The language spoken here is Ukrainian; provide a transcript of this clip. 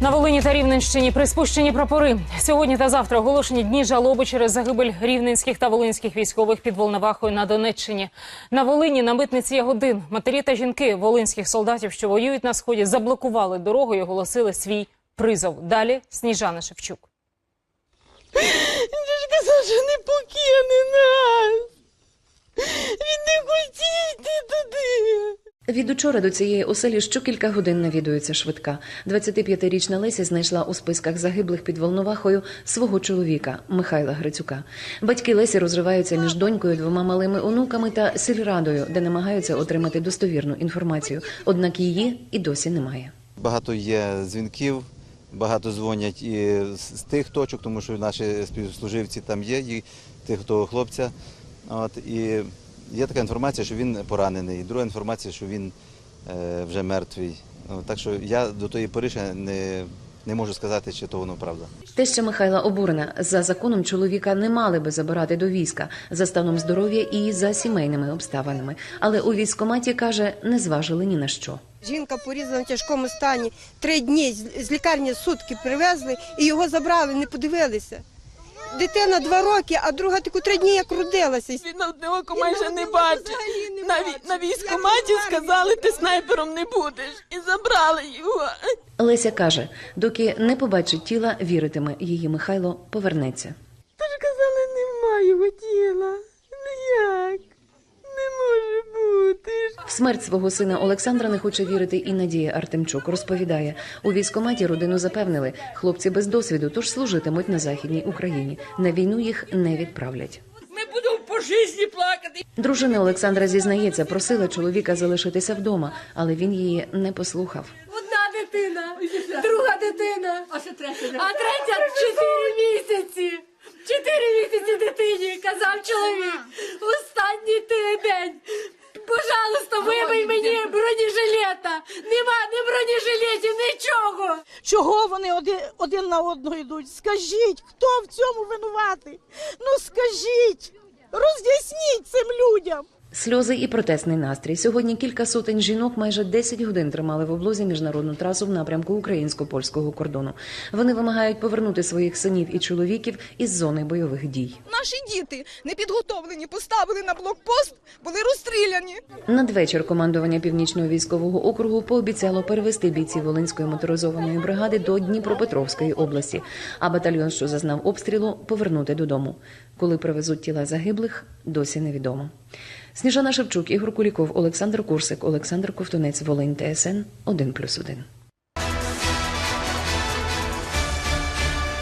На Волині та Рівненщині приспущені прапори. Сьогодні та завтра оголошені дні жалоби через загибель рівненських та волинських військових під Волновахою на Донеччині. На Волині на митниці Ягодин матері та жінки волинських солдатів, що воюють на сході, заблокували дорогу і оголосили свій призов. Далі Сніжана Шевчук. Він ж казав, що не покине нас. Він не хотів йти туди. Від учора до цієї оселі щокілька годин навідується швидка. 25-річна Леся знайшла у списках загиблих під Волновахою свого чоловіка Михайла Грицюка. Батьки Лесі розриваються між донькою, двома малими онуками та сільрадою, де намагаються отримати достовірну інформацію. Однак її і досі немає. Багато є дзвінків, багато дзвонять і з тих точок, тому що наші співслуживці там є, і тих, хто хлопця. От, і є така інформація, що він поранений, друга інформація, що він е, вже мертвий. От, так що я до тої пори ще не, не можу сказати, чи то воно правда. Теща Михайла обурена. За законом чоловіка не мали би забирати до війська за станом здоров'я і за сімейними обставинами. Але у військкоматі каже, не зважили ні на що. Жінка порізана в тяжкому стані. Три дні з лікарні сутки привезли і його забрали, не подивилися. Дитина два роки, а друга таку три дні як родилася. Він одне око майже не бачить. На, на військкоматі сказали, ти снайпером не будеш. І забрали його. Леся каже, доки не побачить тіла, віритиме, її Михайло повернеться. Тож казали, немає його тіла. Ну як? Не може бути. В смерть свого сина Олександра не хоче вірити і Надія Артемчук. Розповідає, у військкоматі родину запевнили, хлопці без досвіду, тож служитимуть на західній Україні. На війну їх не відправлять. Ми будемо по житті плакати. Дружина Олександра зізнається, просила чоловіка залишитися вдома, але він її не послухав. Одна дитина, друга дитина, а ще третя чотири місяці. Чотири місяці дитині, казав чоловік. Останній день. Пожалуйста, вибий мені бронежилета. Нема ні бронежилетів, нічого. Чого вони один, один на одного йдуть? Скажіть, хто в цьому винуватий? Ну скажіть, роз'ясніть цим людям. Сльози і протестний настрій. Сьогодні кілька сотень жінок майже 10 годин тримали в облозі міжнародну трасу в напрямку українсько-польського кордону. Вони вимагають повернути своїх синів і чоловіків із зони бойових дій. Наші діти не підготовлені, поставили на блокпост, були розстріляні. Надвечір командування північного військового округу пообіцяло перевести бійців Волинської моторизованої бригади до Дніпропетровської області, а батальйон, що зазнав обстрілу, повернути додому. Коли привезуть тіла загиблих, досі невідомо. Сніжана Шевчук, Ігор Куліков, Олександр Курсик, Олександр Ковтунець, Волинь, ТСН 1+,1.